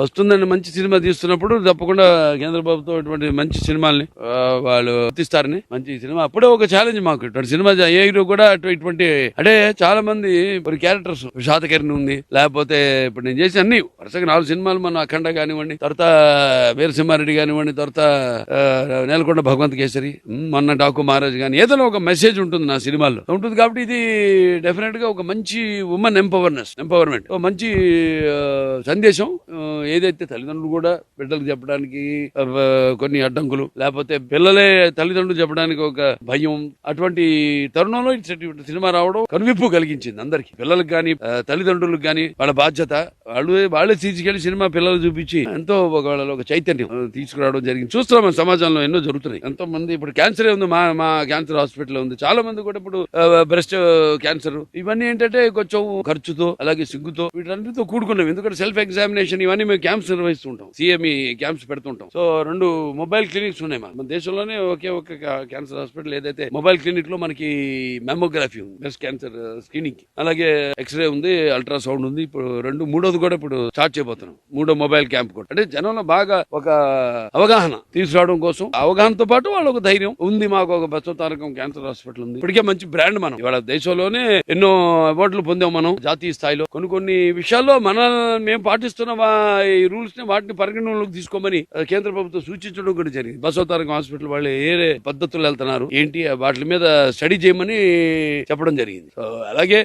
వస్తుందని మంచి సినిమా తీస్తున్నప్పుడు తప్పకుండా కేంద్ర ప్రభుత్వం ఇటువంటి మంచి సినిమాల్ని వాళ్ళు తీస్తారని మంచి సినిమా. అప్పుడే ఒక ఛాలెంజ్ మాకు. ఇటువంటి సినిమా ఏ హీరో కూడా అటు ఇటువంటి అంటే చాలా మంది మరి క్యారెక్టర్స్ శాతకర్ణి ఉంది. లేకపోతే ఇప్పుడు నేను చేసి అన్ని వరుసగా నాలుగు సినిమాలు మన అఖండ కానివ్వండి తర్వాత వీరసింహారెడ్డి కానివ్వండి తర్వాత నేలకొండ భగవంత్ కేసరి మొన్న డాకు మహారాజ్ కానీ ఏదైనా ఒక మెసేజ్ ఉంటుంది నా సినిమాల్లో. ఉంటుంది కాబట్టి ఇది డెఫినెట్గా ఒక మంచి ఉమెన్ ఎంపవర్నెస్ ఎంపవర్మెంట్ మంచి సందేశం. ఏదైతే తల్లిదండ్రులు కూడా బిడ్డలకు చెప్పడానికి కొన్ని అడ్డంకులు లేకపోతే పిల్లలే తల్లిదండ్రులు చెప్పడానికి ఒక భయం అటువంటి తరుణంలో ఇటువంటి సినిమా రావడం కనువిప్పు కలిగించింది అందరికి. పిల్లలకు కానీ తల్లిదండ్రులకు కానీ వాళ్ళ బాధ్యత. వాళ్ళు వాళ్ళే తీసుకెళ్ళి సినిమా పిల్లలు చూపించి ఎంతో ఒక ఒక చైతన్యం తీసుకురావడం జరిగింది. చూస్తున్నాం మన సమాజంలో ఎన్నో జరుగుతున్నాయి. ఎంతో మంది ఇప్పుడు క్యాన్సర్ ఉంది మా మా క్యాన్సర్ హాస్పిటల్ ఉంది. చాలా మంది కూడా ఇప్పుడు బ్రెస్ట్ క్యాన్సర్. ఇవన్నీ ఏంటంటే కొంచెం ఖర్చుతో అలాగే సిగ్గుతో వీటన్నిటితో కూడుకున్నాం. ఎందుకంటే సెల్ఫ్ ఎగ్జామినేషన్ ఇవన్నీ మేము క్యాంప్స్ నిర్వహిస్తుంటాం. సిఎంఈ క్యాంప్స్ పెడుతుంటాం. సో రెండు మొబైల్ క్లినిక్స్ ఉన్నాయి మన దేశంలోనే ఒకే ఒక క్యాన్సర్ హాస్పిటల్ ఏదైతే మొబైల్ క్లినిక్లో మనకి మెమోగ్రఫీ ఉంది బ్రెస్ట్ క్యాన్సర్ స్క్రీనింగ్ అలాగే ఎక్స్రే ఉంది అల్ట్రాసౌండ్ ఉంది. ఇప్పుడు రెండు మూడోది కూడా ఇప్పుడు స్టార్ట్ చేయబోతున్నాం. మూడో మొబైల్ క్యాంప్ కూడా. అంటే జనంలో బాగా ఒక అవగాహన తీసుకురావడం కోసం అవగాహనతో పాటు వాళ్ళు ఒక ధైర్యం ఉంది. మాకు ఒక బచ్చ తారకం క్యాన్సర్ హాస్పిటల్ ఉంది. ఇప్పటికే మంచి బ్రాండ్ మనం. ఇవాళ దేశంలోనే ఎన్నో అవార్డులు పొందాం మనం జాతీయ స్థాయిలో. కొన్ని కొన్ని విషయాల్లో మన మేము పాటిస్తున్న ఈ రూల్స్ని వాటిని పరిగణనలోకి తీసుకోమని కేంద్ర ప్రభుత్వం సూచించడం కూడా జరిగింది. బసవ హాస్పిటల్ వాళ్ళు ఏ పద్ధతులు వెళ్తున్నారు ఏంటి వాటి మీద స్టడీ చేయమని చెప్పడం జరిగింది. సో అలాగే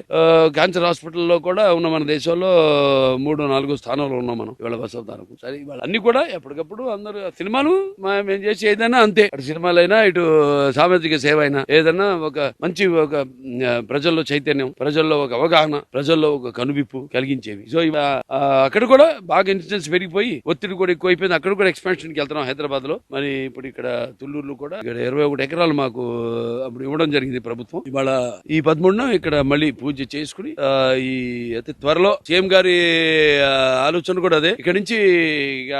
క్యాన్సర్ హాస్పిటల్లో కూడా ఉన్న మన దేశంలో మూడు నాలుగు స్థానంలో ఉన్నాం మనం ఇవాళ బసవతారకం. సరే ఇవాళ అన్ని కూడా ఎప్పటికప్పుడు అందరూ సినిమాలు మేము చేసి ఏదైనా అంతే. అటు సినిమాలైనా ఇటు సామాజిక సేవ అయినా ఏదైనా ఒక మంచి ఒక ప్రజల్లో చైతన్యం ప్రజల్లో ఒక అవగాహన ప్రజల్లో ఒక కనువిప్పు కలిగించేవి. సో ఇవ అక్కడ కూడా బాగా ఇన్సిడెన్స్ పెరిగిపోయి ఒత్తిడి కూడా ఎక్కువైపోయింది. అక్కడ కూడా ఎక్స్పెన్షన్కి వెళ్తున్నాం హైదరాబాద్లో. మరి ఇప్పుడు ఇక్కడ తుళ్ళూరులో కూడా ఇక్కడ ఇరవై ఒకటి ఎకరాలు మాకు అప్పుడు ఇవ్వడం జరిగింది ప్రభుత్వం. ఇవాళ ఈ పదమూడున ఇక్కడ మళ్ళీ పూజ చేసుకుని ఈ అతి త్వరలో సీఎం గారి ఆలోచన కూడా అదే. ఇక్కడ నుంచి ఇక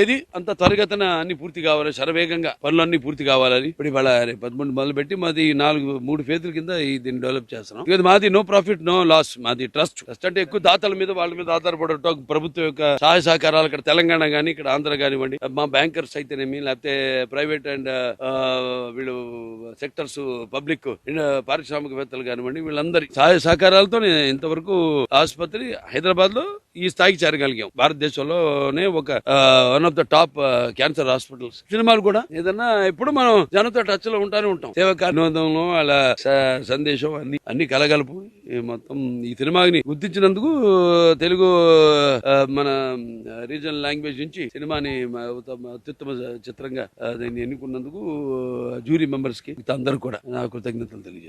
ఏది అంత త్వరగతన అన్ని పూర్తి కావాలి శరవేగంగా పనులన్నీ పూర్తి కావాలని. ఇప్పుడు ఇవాళ పదమూడు మొదలు పెట్టి మాది నాలుగు మూడు ఫేతుల కింద దీన్ని డెవలప్ చేస్తున్నాం. ఇది మాది నో ప్రాఫిట్ నో లాస్ మాది ట్రస్ట్ ట్రస్ట్ అంటే ఎక్కువ దాతల మీద వాళ్ళ మీద ఆధారపడటం ప్రభుత్వం యొక్క సహాయ సహకారాలు ఇక్కడ తెలంగాణ కానీ ఇక్కడ ఆంధ్ర కానివ్వండి మా బ్యాంకర్స్ అయితేనేమి లేకపోతే ప్రైవేట్ అండ్ వీళ్ళు సెక్టర్స్ పబ్లిక్ పారిశ్రామికవేత్తలు కానివ్వండి వీళ్ళందరి సహాయ సహకారాలతో ఇంతవరకు ఆసుపత్రి హైదరాబాద్లో ఈ స్థాయికి చేరగలిగాం. భారతదేశంలోనే ఒక one of the top cancer hospitals సినిమాలు కూడా ఏదన్నా ఎప్పుడు మనం జనంతో టచ్లో ఉంటానే ఉంటాం. సేవ కార్యక్రమంలో అలా సందేశం అన్ని అన్ని కలగలుపు. ఈ మొత్తం ఈ సినిమాని గుర్తించినందుకు తెలుగు మన రీజనల్ లాంగ్వేజ్ నుంచి సినిమాని అత్యుత్తమ చిత్రంగా దీన్ని ఎన్నుకున్నందుకు జ్యూరీ మెంబర్స్కి అందరూ కూడా నా కృతజ్ఞతలు తెలియజేస్తాను